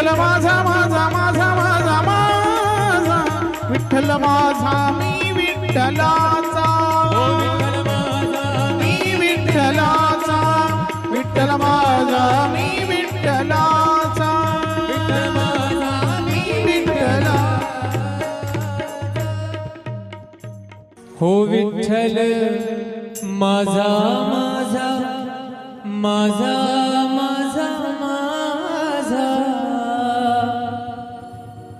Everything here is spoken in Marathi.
विठ्ठल माझा माझा माझा माझा माझा. विठ्ठल माझा मी विठ्ठलाचा. मी विठ्ठलाचा. विठ्ठल माझा मी विठ्ठला. हो विठ्ठल माझा माझा माझा.